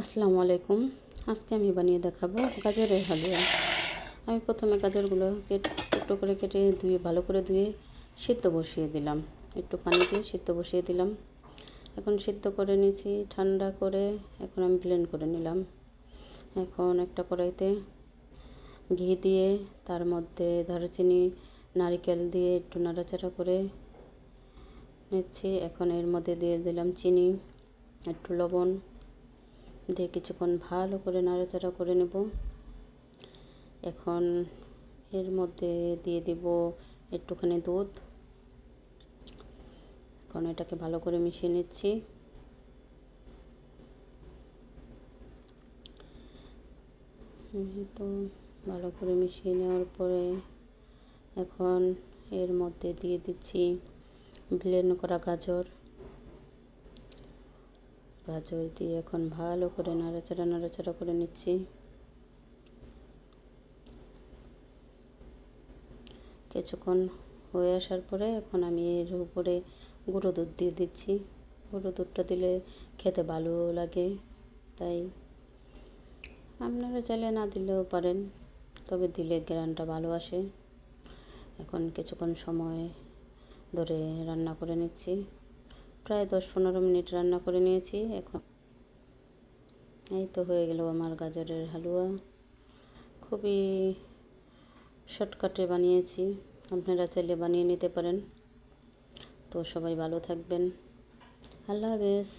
আসসালামু আলাইকুম। আজকে আমি বানিয়ে দেখাবো গাজরের হালুয়া। আমি প্রথমে গাজরগুলো কেটে একটু করে কেটে ধুয়ে, ভালো করে ধুয়ে সিদ্ধ বসিয়ে দিলাম। একটু পানি দিয়ে সিদ্ধ বসিয়ে দিলাম। এখন সিদ্ধ করে নিয়েছি, ঠান্ডা করে এখন আমি ব্লেন্ড করে নিলাম। এখন একটা কড়াইতে ঘি দিয়ে, তার মধ্যে দারুচিনি, নারিকেল দিয়ে একটু নাড়াচাড়া করে নিচ্ছি। এখন এর মধ্যে দিয়ে দিলাম চিনি, একটু লবণ দিয়ে কিছুক্ষণ ভালো করে নাড়াচাড়া করে নেব। এখন এর মধ্যে দিয়ে দিব একটুখানি দুধ। এখন এটাকে ভালো করে মিশিয়ে নিচ্ছি। তো ভালো করে মিশিয়ে নেওয়ার পরে এখন এর মধ্যে দিয়ে দিচ্ছি ব্লেন্ড করা গাজর। গাজর দিয়ে এখন ভালো করে নাড়াচাড়া নাড়াচাড়া করে নিচ্ছি। কিছুক্ষণ হয়ে আসার পরে এখন আমি এর উপরে গুঁড়ো দুধ দিয়ে দিচ্ছি। গুঁড়ো দুধটা দিলে খেতে ভালো লাগে, তাই আপনারা চাইলে না দিলেও পারেন, তবে দিলে গ্রানটা ভালো আসে। এখন কিছুক্ষণ সময় ধরে রান্না করে নিচ্ছি। প্রায় দশ পনেরো মিনিট রান্না করে নিয়েছি, এখন এই তো হয়ে গেল আমার গাজরের হালুয়া। খুবই শর্টকাটে বানিয়েছি, আপনারা চাইলে বানিয়ে নিতে পারেন। তো সবাই ভালো থাকবেন। আল্লাহ হাফেজ।